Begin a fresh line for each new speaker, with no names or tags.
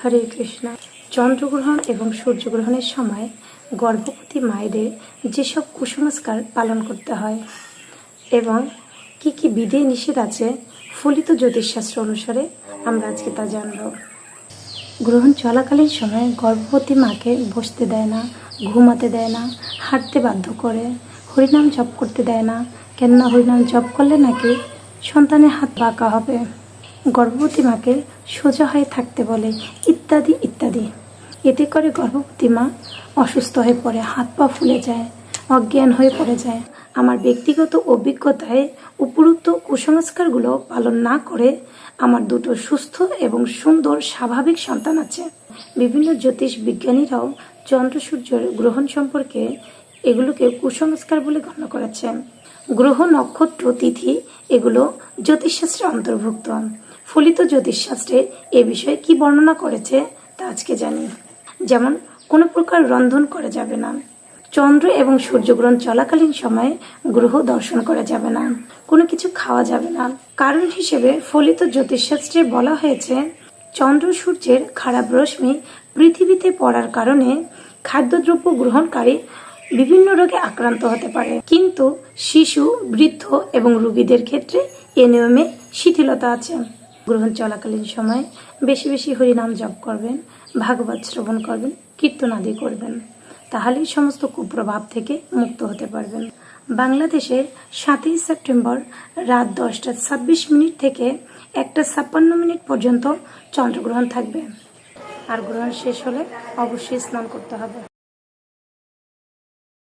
হরে কৃষ্ণ। চন্দ্রগ্রহণ এবং সূর্যগ্রহণের সময় গর্ভবতী মায়েদের যেসব কুসংস্কার পালন করতে হয় এবং কি কি বিধি নিষেধ আছে ফলিত জ্যোতিষশাস্ত্র অনুসারে আমরা আজকে তা জানব। গ্রহণ চলাকালীন সময় গর্ভবতী মাকে বসতে দেয় না, ঘুমাতে দেয় না, হাঁটতে বাধ্য করে, হরিনাম জপ করতে দেয় না। কেননা হরিনাম জপ করলে নাকি সন্তানের হাত বাঁকা হবে। গর্ভবতী মাকে সোজা হয়ে থাকতে বলে, ইত্যাদি ইত্যাদি। এতে করে গর্ভবতী মা অসুস্থ হয়ে পড়ে, হাত পা ফুলে যায়, অজ্ঞান হয়ে পড়ে যায়। আমার ব্যক্তিগত অভিজ্ঞতায় উপরুক্ত কুসংস্কারগুলো পালন না করে আমার দুটো সুস্থ এবং সুন্দর স্বাভাবিক সন্তান আছে। বিভিন্ন জ্যোতিষ বিজ্ঞানীরাও চন্দ্র সূর্যের গ্রহণ সম্পর্কে এগুলোকে কুসংস্কার বলে গণ্য করেছেন। গ্রহ নক্ষত্র তিথি এগুলো জ্যোতিষশাস্ত্রে অন্তর্ভুক্ত। ফলিত জ্যোতিষশাস্ত্রে এ বিষয়ে কি বর্ণনা করেছে তা আজকে জানি। যেমন, কোনো প্রকার রন্ধন করা যাবে না। চন্দ্র এবং সূর্যগ্রহণ চলাকালীন সময়ে গ্রহ দর্শন করা যাবে না। কোনো কিছু খাওয়া যাবে না। কারণ হিসেবে ফলিত জ্যোতিষশাস্ত্রে বলা হয়েছে, চন্দ্র সূর্যের খারাপ রশ্মি পৃথিবীতে পড়ার কারণে খাদ্যদ্রব্য গ্রহণকারী বিভিন্ন রোগে আক্রান্ত হতে পারে। কিন্তু শিশু, বৃদ্ধ এবং রোগীদের ক্ষেত্রে এ নিয়মে শিথিলতা আছে। গ্রহণ চলাকালীন সময় বেশি বেশি হরিনাম জপ করবেন, ভাগবত শ্রবণ করবেন, কীর্তন আদি করবেন। তাহলেই সমস্ত কুপ্রভাব থেকে মুক্ত হতে পারবেন। বাংলাদেশে সাতই সেপ্টেম্বর রাত দশটা ছাব্বিশ মিনিট থেকে একটা ছাপ্পান্ন মিনিট পর্যন্ত চন্দ্রগ্রহণ থাকবে। আর গ্রহণ শেষ হলে অবশ্যই স্নান করতে হবে।